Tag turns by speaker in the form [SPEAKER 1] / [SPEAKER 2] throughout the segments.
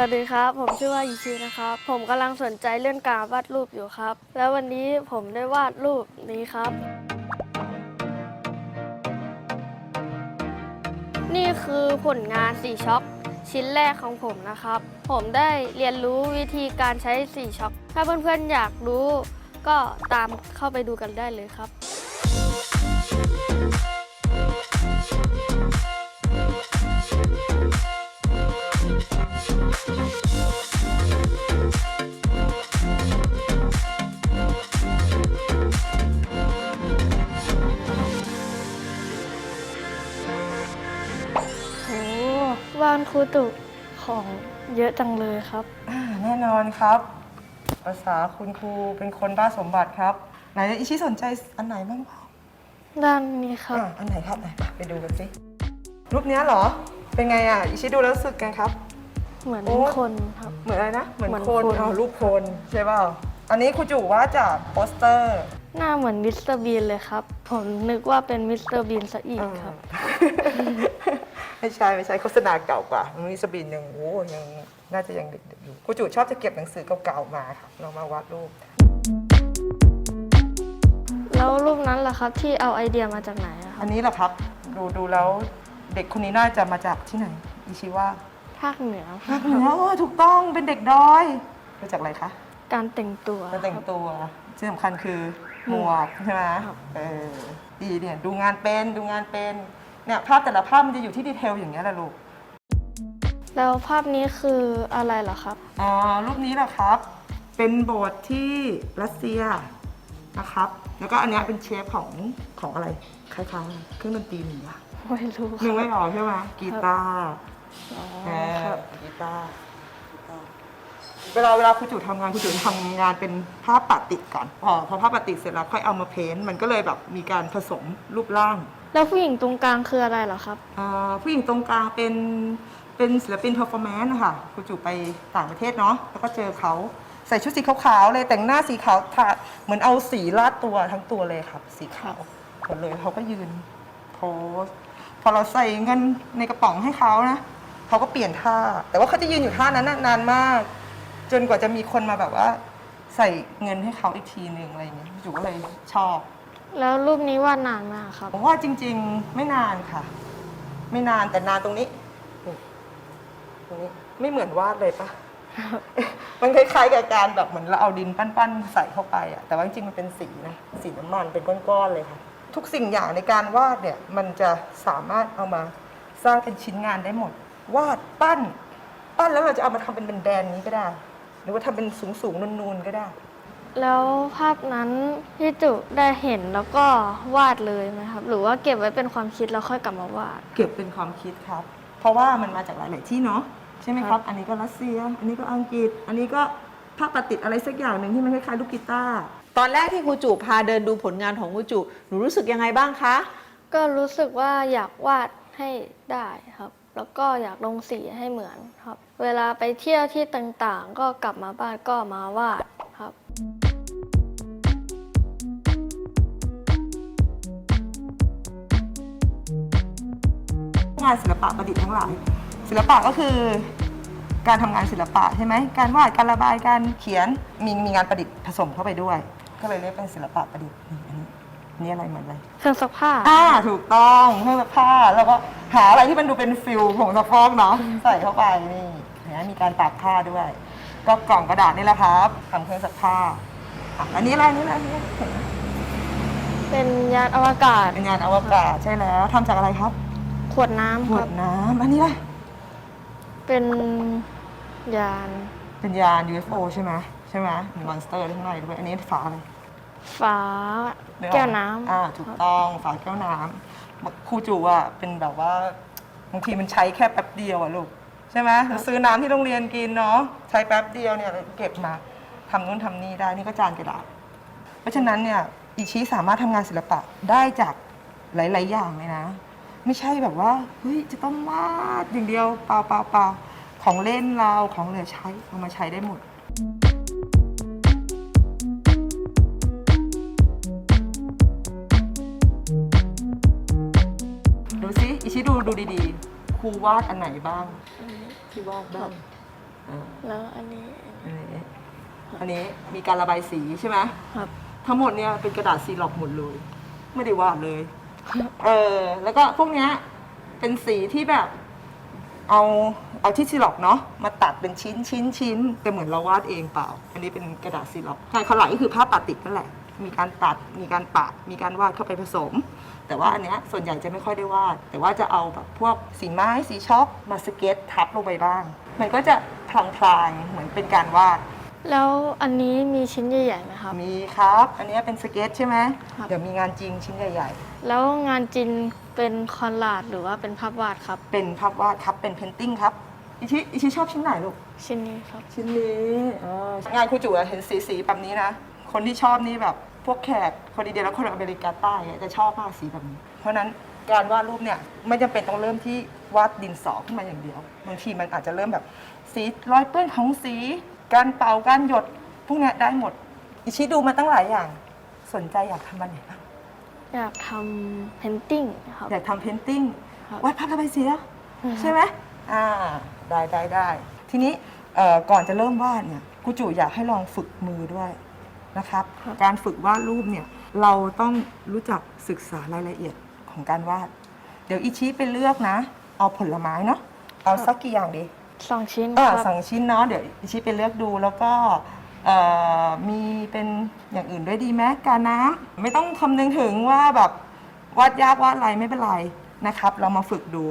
[SPEAKER 1] สวัสดีครับ ผมชื่อว่าอิชินะครับ ผมกำลังสนใจเรื่องการวาดรูปอยู่ครับ แล้ววันนี้ผมได้วาดรูปนี้ครับ นี่คือผลงานสีช็อคชิ้นแรกของผมนะครับ ผมได้เรียนรู้วิธีการใช้สีช็อคถ้าเพื่อนๆอยากรู้ ก็ตามเข้าไปดูกันได้เลยครับ ครูตุของเยอะจังเลยครับ
[SPEAKER 2] อ่าแน่นอนครับ ภาษาคุณครูเป็นคนบ้าสมบัติครับ ไหนอิชิสนใจอันไหนบ้างเปล่า
[SPEAKER 1] ด้านนี้ครับ
[SPEAKER 2] อ่าอันไหนครับไหนไปดูกันสิรูปเนี้ยเหรอ เป็นไงอะอิชิดูแล้วรู้สึกไงครับ
[SPEAKER 1] เหมือน
[SPEAKER 2] โอ้
[SPEAKER 1] คนครับ
[SPEAKER 2] เหมือนอะไรนะ เหมือน
[SPEAKER 1] เหมือน
[SPEAKER 2] คน
[SPEAKER 1] คน
[SPEAKER 2] อ๋อรูปคนใช่เปล่า อันนี้ครูจู่ว่าจากโปสเตอร์
[SPEAKER 1] หน้าเหมือนมิสเตอร์บีนเลยครับ ผมนึกว่าเป็นมิสเตอร์บีนซะอีกครับ
[SPEAKER 2] ไม่ใช่ไม่ใช่โฆษณาเก่ากว่ามิสบินยังโอ้ยังน่าจะยังเด็กๆอยู่ครูจู่ชอบจะเก็บหนังสือเก่าๆมาครับเรามาวาดรูป
[SPEAKER 1] แล้วรูปนั้นล่ะครับที่เอาไอเดียมาจากไหนอะค
[SPEAKER 2] อั
[SPEAKER 1] รับ
[SPEAKER 2] นนี้แหละครับ ดูดูแล้วเด็กคนนี้น่าจะมาจากที่ไหนอิชิว่า
[SPEAKER 1] ภาคเหนือค
[SPEAKER 2] ภา
[SPEAKER 1] รับ
[SPEAKER 2] คเหนือโอ้ถูกต้องเป็นเด็กดอยมาจากอะไรคะ
[SPEAKER 1] การแต่งตัว
[SPEAKER 2] การแต่งตัวที่สำคัญคือ หมวกใช่ไหม
[SPEAKER 1] ครับ
[SPEAKER 2] เออดีเนี่ยดูงานเป็นดูงานเป็นเนี่ยภาพแต่ละภาพมันจะอยู่ที่ดีเทลอย่างเงี้ยแหละลูก
[SPEAKER 1] แล้วภาพนี้คืออะไรเหรอครับ
[SPEAKER 2] อ๋อรูปนี้แหละครับ เป็นโบสถ์ที่รัสเซียนะครับ แล้วก็อันเนี้ยเป็นเชฟของของอะไรคล้ายๆเครื่องดนตรีหนึ่งอะ
[SPEAKER 1] ไม่รู้
[SPEAKER 2] นึกไม่ออกใช่ไหมกีตาร์
[SPEAKER 1] อ๋อ
[SPEAKER 2] เออ
[SPEAKER 1] ครับ
[SPEAKER 2] กีตาร์กีตาร์ เวลาเวลาครูจุทำงานครูจุทำงานเป็นภาพปะติดก่อนพอพอภาพปะติดเสร็จแล้วค่อยเอามาเพ้นท์มันก็เลยแบบมีการผสมรูปร่าง
[SPEAKER 1] แล้วผู้หญิงตรงกลางคืออะไรเหรอครับ
[SPEAKER 2] อ่าผู้หญิงตรงกลางเป็นเป็นศิลปินเพอร์ฟอร์แมนซ์ค่ะครูจุไปต่างประเทศเนาะแล้วก็เจอเขาใส่ชุดสีขาวๆเลยแต่งหน้าสีขาวทาเหมือนเอาสีลาดตัวทั้งตัวเลยครับ สีขาวหมดเลยเขาก็ยืนโพสพอเราใส่เงินในกระป๋องให้เขานะเขาก็เปลี่ยนท่า แต่ว่าเขาจะยืนอยู่ท่านั้นน่ะนานมาก จนกว่าจะมีคนมาแบบว่า ใส่เงินให้เขาอีกทีหนึ่งอะไรอย่างเงี้ยครูจุก็เลยชอบ
[SPEAKER 1] แล้วรูปนี้วาดนานมากครับ
[SPEAKER 2] ผมว่าจริง ๆ ไม่นานค่ะ ไม่นานแต่นานตรงนี้นี่ตรงนี้ไม่เหมือนวาดเลยปะมันคล้ายๆกับการแบบเหมือนเราเอาดินปั้นๆใส่เข้าไปอะแต่ว่าจริงๆมันเป็นสีนะสีน้ำมันเป็นก้อนๆเลยค่ะ ทุกสิ่งอย่างในการวาดเนี่ยมันจะสามารถเอามาสร้างเป็นชิ้นงานได้หมด วาดปั้น ปั้นแล้วเราจะเอามาทำเป็นแบรนด์นี้ก็ได้ หรือว่าทำเป็นสูงๆนูนๆก็ได้
[SPEAKER 1] แล้วภาพนั้นพี่จุได้เห็นแล้วก็วาดเลยไหมครับ หรือว่าเก็บไว้เป็นความคิดแล้วค่อยกลับมาวาด
[SPEAKER 2] เก็บเป็นความคิดครับ เพราะว่ามันมาจากหลาย ๆ ที่เนาะใช่ไหมครับอันนี้ก็รัสเซีย อันนี้ก็อังกฤษ อันนี้ก็ภาพประติดอะไรสักอย่างหนึ่งที่มันคล้ายๆลูกกีตาร์
[SPEAKER 3] ตอนแรกที่ครูจุพาเดินดูผลงานของครูจุหนูรู้สึกยังไงบ้างคะ
[SPEAKER 1] ก็รู้สึกว่าอยากวาดให้ได้ครับ แล้วก็อยากลงสีให้เหมือนครับ เวลาไปเที่ยวที่ต่างๆ ก็กลับมาบ้านก็มาวาดครับ
[SPEAKER 2] งานศิลปะประดิษฐ์ทั้งหลาย ศิลปะก็คือ การทำงานศิลปะใช่ไหมการวาดการระบายการเขียนมีมีงานประดิษฐ์ผสมเข้าไปด้วย ก็เลยเรียกเป็นศิลปะประดิษฐ์นี่อันนี้ นนี่อะไรเหมือนอะไร
[SPEAKER 1] เครื่องซักผ้า
[SPEAKER 2] อ่าถูกต้องเครื่องซักผ้าแล้วก็หาอะไรที่มันดูเป็นฟิลผงซักฟอกเนาะใส่เข้าไปนี่เห็นไหมมีการตากผ้าด้วย ก็กล่องกระดาษนี่แหละครับทำเครื่องซักผ้าอะอันนี้อะไรอันนี่อะไรอันนี้เห็นไหม
[SPEAKER 1] เป็นยานอวกาศ
[SPEAKER 2] เป็นงานอวกาศใช่แล้วทำจากอะไรครับ
[SPEAKER 1] ขวดน้ำ
[SPEAKER 2] ข
[SPEAKER 1] ควรั
[SPEAKER 2] ด
[SPEAKER 1] บ
[SPEAKER 2] น้ำอันนี้ล่ะ
[SPEAKER 1] เป็นยาน
[SPEAKER 2] เป็นยาน UFO ใช่ไหมใช่ไหมมีมอนสเตอร์ข้างในด้วยอันนี้ฝาอะไร
[SPEAKER 1] ฝา
[SPEAKER 2] นึออ
[SPEAKER 1] แก้วน้ำ
[SPEAKER 2] อ่าถูกต้องฝาแก้วน้ำครูจูอะเป็นแบบว่าบางทีมันใช้แค่แป๊บเดียวอะลูกใช่ไหมเราซื้อน้ำที่โรงเรียนกินเนาะใช้แป๊บเดียวเนี่ยเราเก็บมาทำนู่นทำนี่ได้นี่ก็จานกระดาษ เพราะฉะนั้นเนี่ยอิชิสามารถทำงานศิลปะได้จากหลาย ๆ อย่างเลยนะ ไม่ใช่แบบว่าเฮ้ยจะต้องวาดอย่างเดียวเปล่าเปล่าเปล่าของเล่นเราของเหลือใช้เอามาใช้ได้หมดดูสิ ชิดูดูดีๆ ครูวาดอันไหนบ้างที่วาดบ้างอ่า
[SPEAKER 1] แล้วอันนี้
[SPEAKER 2] อันนี้อันนี้มีการระบายสีใช่ไหม
[SPEAKER 1] ครับ
[SPEAKER 2] ทั้งหมดเนี่ยเป็นกระดาษซีล็อกหมดเลย ไม่ได้วาดเลย เออ แล้วก็พวกเนี้ยเป็นสีที่แบบ เอาเอาที่ซีล็อกเนาะมาตัดเป็นชิ้นชิ้นชิ้นแต่เหมือนเราวาดเองเปล่า อันนี้เป็นกระดาษซีล็อกใช่ข้างหลังก็คือภาพตัดติดนั่นแหละ มีการตัด มีการปะ มีการวาดเข้าไปผสม แต่ว่าอันเนี้ยส่วนใหญ่จะไม่ค่อยได้วาด แต่ว่าจะเอาแบบพวกสีไม้สีช็อกมาสเก็ตทับลงไปบ้าง มันก็จะพลางๆเหมือนเป็นการวาด
[SPEAKER 1] แล้วอันนี้มีชิ้นใหญ่ๆไหมครับ
[SPEAKER 2] มีครับ อันนี้เป็นสเก็ตใช่ไหม
[SPEAKER 1] ครับ
[SPEAKER 2] เดี๋ยวมีงานจริงชิ้นใหญ่
[SPEAKER 1] แล้วงานจินเป็นคอนลาดหรือว่าเป็นภาพวาดครับ
[SPEAKER 2] ๆ เป็นภาพวาดครับ เป็นเพนติ้งครับ อิชิ อิชิชอบชิ้นไหนลูก
[SPEAKER 1] ชิ้นนี้ครับ
[SPEAKER 2] ชิ้นนี้อ๋องานครูจุ๋อะเห็นสีสีๆแบบนี้นะ คนที่ชอบนี่แบบพ วกแขกคนอินเดียและคนอเมริกาใต้อะจะชอบมากสีแบบนี้ เพราะฉะนั้นการวาดรูปเนี่ยไม่จำเป็นต้องเริ่มที่วาดดินสอขึ้นมาอย่างเดียวบางทีมันอาจจะเริ่มแบบสีรอยเปื้อนของสี การเป่าการหยดพวกเนี้ยได้หมด อิชิดูมาตั้งหลายอย่าง สนใจอยากทำมันไหนบ้าง
[SPEAKER 1] อยากทำเพนติ้งครับ
[SPEAKER 2] อยากทำเพนติ้ง
[SPEAKER 1] ครับ
[SPEAKER 2] วาดภาพระบายสีแล้ว
[SPEAKER 1] อืม
[SPEAKER 2] ใช่ไหมอ่าได้ได้ได้ทีนี้เอ่อก่อนจะเริ่มวาดเนี่ยครูจู่อยากให้ลองฝึกมือด้วย นะครับ การฝึกวาดรูปเนี่ยเราต้องรู้จักศึกษารายละเอียดของการวาด เดี๋ยวอิชิไปเลือกนะ เอาผลไม้เนาะเอาสักกี่อย่างดี
[SPEAKER 1] สองชิ้น
[SPEAKER 2] อ่า
[SPEAKER 1] ครับ
[SPEAKER 2] สองชิ้นเนาะเดี๋ยวอิชิไปเลือกดูแล้วก็เอ่อมีเป็นอย่างอื่นด้วยดีไหมกาน้ำไม่ต้องคำนึงถึงว่าแบบวาดยากวาดอะไรไม่เป็นไรนะครับ เรามาฝึกดู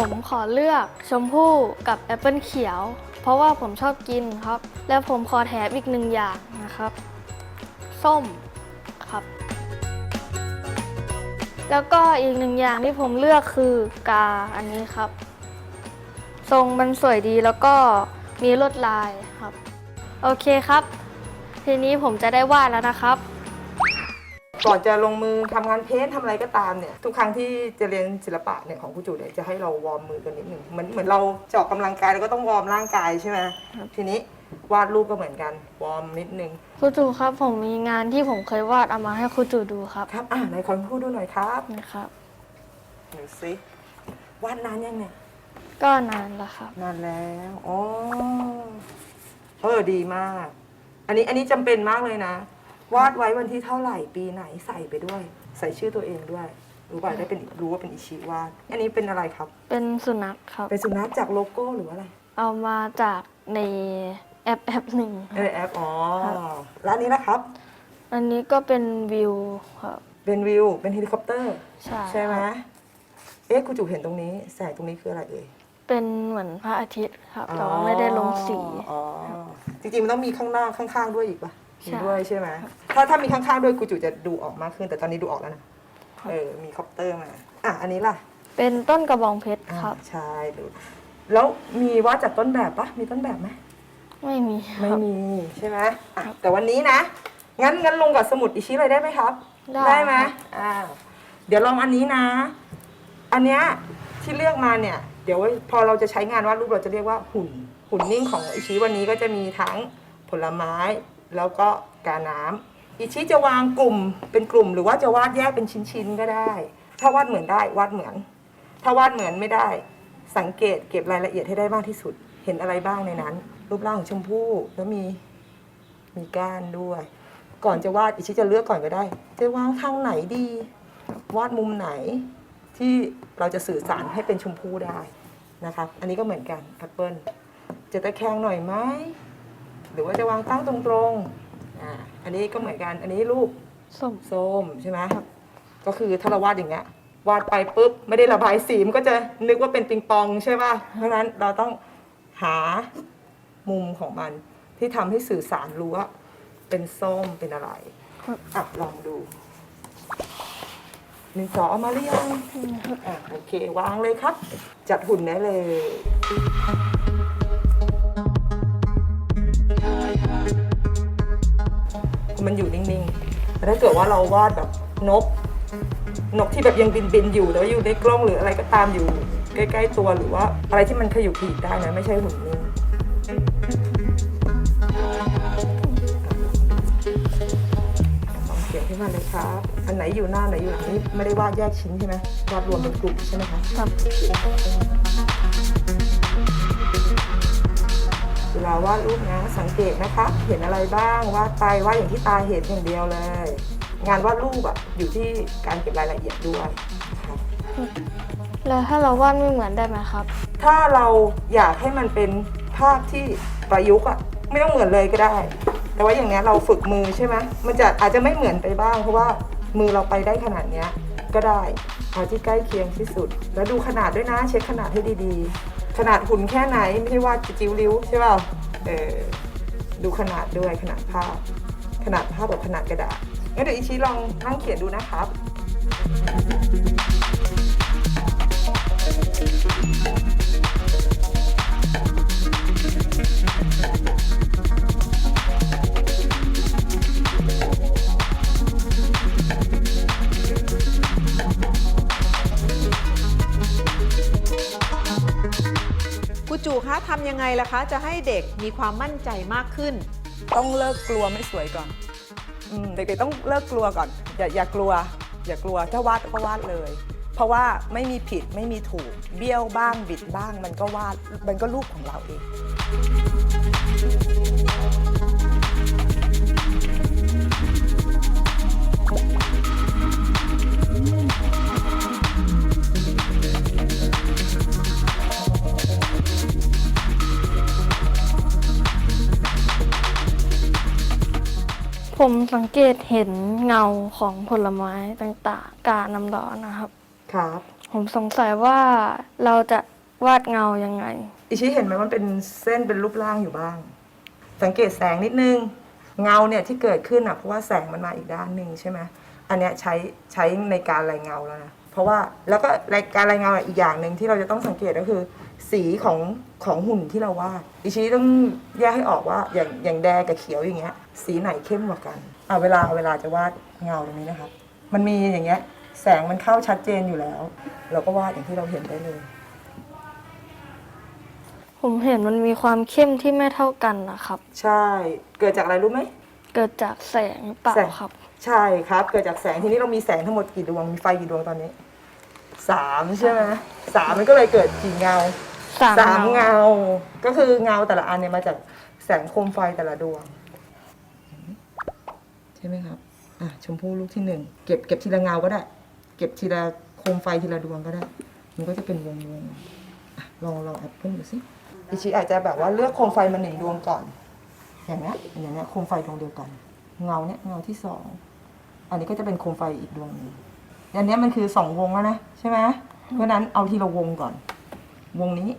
[SPEAKER 1] ผมขอเลือกชมพู่กับแอปเปิลเขียว เพราะว่าผมชอบกินครับ แล้วผมขอแถมอีกหนึ่งอย่างนะครับ ส้มครับ แล้วก็อีกหนึ่งอย่างที่ผมเลือกคือกาอันนี้ครับ ทรงมันสวยดีแล้วก็มีลวดลายครับ โอเคครับ ทีนี้ผมจะได้วาดแล้วนะครับ
[SPEAKER 2] ก่อนจะลงมือทำงานเพ้นท์ทำอะไรก็ตามเนี่ยทุกครั้งที่จะเรียนศิลปะเนี่ยของครูจูเนี่ยจะให้เราวอร์มมือกันนิดหนึ่งเหมือนเหมือนเราจะออกกำลังกายเราก็ต้องวอร์มร่างกายใช่ไหมทีนี้วาดรูปก็เหมือนกันวอร์มนิดนึง
[SPEAKER 1] ครูจูครับผมมีงานที่ผมเคยวาดเอามาให้ครูจูดูครับ
[SPEAKER 2] ครับอ่าไหนขอพูดดูหน่อยครับ
[SPEAKER 1] นะครับ
[SPEAKER 2] หนูสิวาดนานยังเนี่ย
[SPEAKER 1] ก็นานแล้วครับ
[SPEAKER 2] นานแล้วอ๋อเออดีมาก อันนี้อันนี้จำเป็นมากเลยนะ วาดไว้วันที่เท่าไหร่ปีไหนใส่ไปด้วย ใส่ชื่อตัวเองด้วย รู้ป่ะได้เป็นรู้ว่าเป็นอิชิวาดอันนี้เป็นอะไรครับ
[SPEAKER 1] เป็นสุนัขครับ
[SPEAKER 2] เป็นสุนัขจากโลโก้หรือว่าอะไร
[SPEAKER 1] เอามาจากในแอปแอปหนึ่งค
[SPEAKER 2] เอ
[SPEAKER 1] รับ
[SPEAKER 2] อแอปอ๋อ
[SPEAKER 1] ครับ
[SPEAKER 2] แล้วอันนี้นะครับ
[SPEAKER 1] อันนี้ก็เป็นวิวครับ
[SPEAKER 2] เป็นวิวเป็นเฮลิคอปเตอร์
[SPEAKER 1] ใช่
[SPEAKER 2] ใช่ไหม
[SPEAKER 1] ครับ
[SPEAKER 2] เอ๊ะคุณจูเห็นตรงนี้แสงตรงนี้คืออะไรเอ่ย
[SPEAKER 1] เป็นเหมือนพระอาทิตย์ครับแต่ว่าไม่ได้ลงสี
[SPEAKER 2] อ๋อจริงๆมันต้องมีข้างหน้าข้างๆด้วยอีกปะ
[SPEAKER 1] ใช่
[SPEAKER 2] มีด้วยใช่ไหมถ้าถ้ามีข้างๆด้วยกูจูจะดูออกมากขึ้น แต่ตอนนี้ดูออกแล้วนะเออมีคอปเตอร์มาอะอันนี้ล่ะ
[SPEAKER 1] เป็นต้นกระบองเพชร
[SPEAKER 2] อ่า
[SPEAKER 1] ครับ
[SPEAKER 2] ใช่ดูแล้วมีวาดจากต้นแบบปะมีต้นแบบไหม
[SPEAKER 1] ไม่มีค
[SPEAKER 2] ไม่
[SPEAKER 1] รับ
[SPEAKER 2] มีใช่ไหมอะแต่วันนี้นะ งั้นงั้นลงกับสมุดอิชิเลยได้ไหมครับ
[SPEAKER 1] ได้
[SPEAKER 2] ไหม
[SPEAKER 1] ครับ
[SPEAKER 2] อ่าเดี๋ยวลองอันนี้นะ อันเนี้ยที่เลือกมาเนี่ย เดี๋ยวพอเราจะใช้งานวาดรูปเราจะเรียกว่าหุ่น หุ่นนิ่งของอิชิวันนี้ก็จะมีทั้งผลไม้ แล้วก็กาน้ำอิชิจะวางกลุ่มเป็นกลุ่ม หรือว่าจะวาดแยกเป็นชิ้นๆก็ได้ ถ้าวาดเหมือนได้วาดเหมือน ถ้าวาดเหมือนไม่ได้ สังเกตเก็บรายละเอียดให้ได้มากที่สุด เห็นอะไรบ้างในนั้น รูปร่างของชมพู่แล้วมีมีก้านด้วย ก่อนจะวาดอิชิจะเลือกก่อนก็ได้ จะวางทางไหนดี วาดมุมไหนที่เราจะสื่อสารให้เป็นชมพู่ได้นะครับ อันนี้ก็เหมือนกันแอปเปิลจะตะแคงหน่อยไหม หรือว่าจะวางตั้งตรงๆอ่าอันนี้ก็เหมือนกันอันนี้รูป
[SPEAKER 1] ส้ม
[SPEAKER 2] ส้มใช่ไหมก็คือถ้าเราวาดอย่างเงี้ยวาดไปปุ๊บไม่ได้ระบายสีมันก็จะนึกว่าเป็นปิงปองใช่ป่ะเพราะฉะนั้นเราต้องหามุมของมันที่ทำให้สื่อสารรู้ว่าเป็นส้มเป็นอะไร
[SPEAKER 1] ครับ
[SPEAKER 2] อะลองดูหนึ่งสองเอามาหรือยังอะโอเค วางเลยครับ จัดหุ่นได้เลย มันอยู่นิ่งๆแต่ถ้าเกิดว่าเราวาดแบบนก นกที่แบบยังบินบินๆอยู่แล้วอยู่ในกล้องหรืออะไรก็ตามอยู่ใกล้ๆตัวหรือว่าอะไรที่มันขยุกขยิบได้นะไม่ใช่หุ่นนิ่งลองเขียนขึ้นมาเลยครับ อันไหนอยู่หน้าไหนอยู่หลังนี่ไม่ได้วาดแยกชิ้นใช่ไหมวาดรวมเป็นกลุ่มใช่ไหมคะ
[SPEAKER 1] ครับ
[SPEAKER 2] เวลาวาดรูปนะสังเกตนะคะ เห็นอะไรบ้างวาดไปวาดอย่างที่ตาเห็นอย่างเดียวเลย งานวาดรูปอะอยู่ที่การเก็บรายละเอียดด้วยครับ
[SPEAKER 1] แล้วถ้าเราวาดไม่เหมือนได้ไหมครับ
[SPEAKER 2] ถ้าเราอยากให้มันเป็นภาพที่ประยุกต์อะไม่ต้องเหมือนเลยก็ได้ แต่ว่าอย่างเนี้ยเราฝึกมือใช่ไหมมันจะอาจจะไม่เหมือนไปบ้าง เพราะว่ามือเราไปได้ขนาดเนี้ยก็ได้เอาที่ใกล้เคียงที่สุด แล้วดูขนาดด้วยนะ เช็คขนาดให้ดีๆ ขนาดหุ่นแค่ไหนไม่ใช่ว่าจะจิ้วริ้วใช่ป่าเออดูขนาดด้วยขนาดภาพ ขนาดภาพกับขนาดกระดาษงั้นเดี๋ยวอิชิลองนั่งเขียนดูนะครับ
[SPEAKER 3] ครูจูคะทำยังไงล่ะคะ จะให้เด็กมีความมั่นใจมากขึ้น
[SPEAKER 2] ต้องเลิกกลัวไม่สวยก่อนอมเด็กๆต้องเลิกกลัวก่อน อย่าอย่ากลัว อย่ากลัวถ้าวาดก็วาดเลย เพราะว่าไม่มีผิดไม่มีถูก เบี้ยวบ้างบิดบ้าง มันก็วาดมันก็รูปของเราเอง
[SPEAKER 1] ผมสังเกตเห็นเงาของผลไม้ต่างๆ กาน้ำร้อนนะครับ
[SPEAKER 2] ครับ
[SPEAKER 1] ผมสงสัยว่าเราจะวาดเงายังไง
[SPEAKER 2] อิชิเห็นไหมมันเป็นเส้นเป็นรูปร่างอยู่บ้าง สังเกตแสงนิดนึง เงาเนี่ยที่เกิดขึ้นอะเพราะว่าแสงมันมาอีกด้านหนึ่งใช่ไหมอันเนี้ยใช้ใช้ในการรายเงาแล้วนะเพราะว่าแล้วก็รายการรายเงาอีกอย่างหนึ่งที่เราจะต้องสังเกตก็คือ สีของของหุ่นที่เราวาดอิชิต้องแยกให้ออกว่าอย่างอย่างแดงกับเขียวอย่างเงี้ย สีไหนเข้มกว่ากันอะเวลาเวลาจะวาดเงาตรงนี้นะครับมันมีอย่างเงี้ย แสงมันเข้าชัดเจนอยู่แล้ว เราก็วาดอย่างที่เราเห็นได้เลย
[SPEAKER 1] ผมเห็นมันมีความเข้มที่ไม่เท่ากันนะครับ
[SPEAKER 2] ใช่ เกิดจากอะไรรู้ไหม
[SPEAKER 1] เกิดจากแสงหรือเปล่า
[SPEAKER 2] แสง
[SPEAKER 1] ครับ
[SPEAKER 2] ใช่ครับ เกิดจากแสงทีนี้เรามีแสงทั้งหมดกี่ดวงมีไฟกี่ดวงตอนนี้สามใช่ไหมสามมันก็เลยเกิดกี่เงา
[SPEAKER 1] สาม
[SPEAKER 2] สาม
[SPEAKER 1] เงา
[SPEAKER 2] เงา ก็คือเงาแต่ละอันเนี่ยมาจากแสงโคมไฟแต่ละดวง ใช่ไหมครับ อะชมพู่ลูกที่หนึ่งเก็บเก็บทีละเงาก็ได้ เก็บทีละโคมไฟทีละดวงก็ได้ มันก็จะเป็นวงวงๆอะลองลองแอปเปิลดูสิอิชิอาจจะแบบว่าเลือกโคมไฟมาหนึ่งดวงก่อน อย่างเนี้ยอย่างเนี้ยโคมไฟดวงเดียวกัน เงาเนี้ยเงาที่สองอันนี้ก็จะเป็นโคมไฟอีกดวงหนึงอันเนี้ยมันคือสองวงแล้วนะใช่ไหมเพราะฉะนั้นเอาทีละวงก่อน วงนี้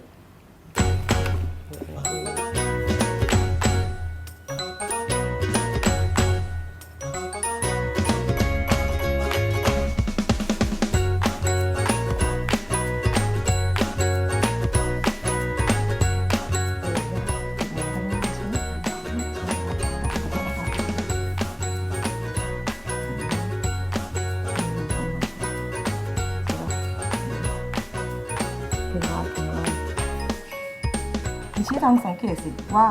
[SPEAKER 2] ลองสังเกตสิว่า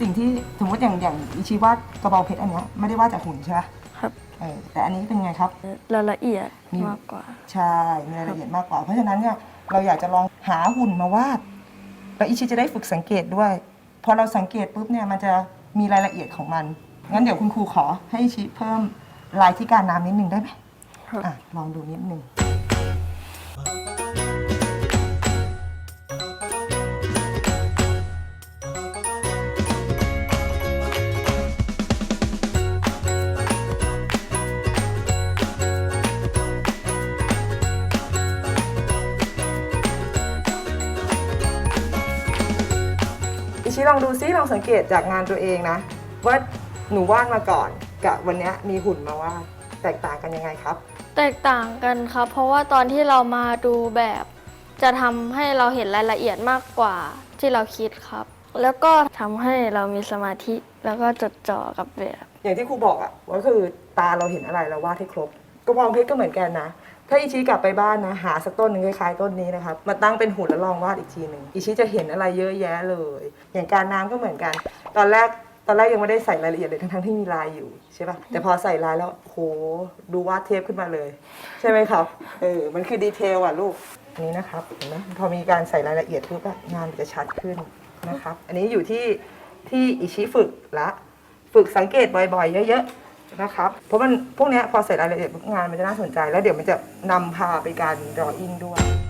[SPEAKER 2] สิ่งที่สมมติอย่างอย่างอิชิวาดกระเป๋าเพชรอันเนี้ยไม่ได้วาดจากหุ่นใช่ไหม
[SPEAKER 1] ครับ
[SPEAKER 2] เออแต่อันนี้เป็นไงครับ
[SPEAKER 1] รายละเอียด
[SPEAKER 2] มี
[SPEAKER 1] มากกว่า
[SPEAKER 2] ใช่มีรายละเอียดมากกว่า เพราะฉะนั้นเนี่ยเราอยากจะลองหาหุ่นมาวาดแล้วอิชิจะได้ฝึกสังเกตด้วย พอเราสังเกตปุ๊บเนี่ยมันจะมีรายละเอียดของมัน งั้นเดี๋ยวคุณครูขอให้อิชิเพิ่มลายที่การน้ำนิดนึงได้ไหม
[SPEAKER 1] ครับ
[SPEAKER 2] อะลองดูนิดนึง อิชิลองดูซิลองสังเกตจากงานตัวเองนะ ว่าหนูวาดมาก่อนกับวันเนี้ยมีหุ่นมาวาดแตกต่างกันยังไงครับ
[SPEAKER 1] แตกต่างกันครับ เพราะว่าตอนที่เรามาดูแบบ จะทำให้เราเห็นรายละเอียดมากกว่าที่เราคิดครับ แล้วก็ทำให้เรามีสมาธิแล้วก็จดจ่อกับแบบ
[SPEAKER 2] อย่างที่ครูบอกอะว่าคือตาเราเห็นอะไรเราวาดให้ครบกระบองเพชรก็เหมือนกันนะ ถ้าอิชิกลับไปบ้านนะหาสักต้นหนึ่งคล้ายๆต้นนี้นะครับมาตั้งเป็นหุ่นแล้วลองวาดอีกทีหนึ่งอิชิจะเห็นอะไรเยอะแยะเลย อย่างการน้ำก็เหมือนกัน ตอนแรกตอนแรกยังไม่ได้ใส่รายละเอียดเลยทั้งๆที่มีลายอยู่ใช่ป่ะแต่พอใส่ลายแล้วโหดูวาดเทปขึ้นมาเลย ใช่ไหมครับเออมันคือดีเทลอะลูกอันนี้นะครับเห็นไหมพอมีการใส่รายละเอียดปุ๊บอะงานมันจะชัดขึ้นนะครับ อันนี้อยู่ที่ที่อิชิฝึกละ ฝึกสังเกตบ่อยๆ เยอะๆ นะครับ เพราะมันพวกเนี้ยพอเส่รายละเอียดงานมันจะน่าสนใจ แล้วเดี๋ยวมันจะนำพาไปการดรออิ่งด้วย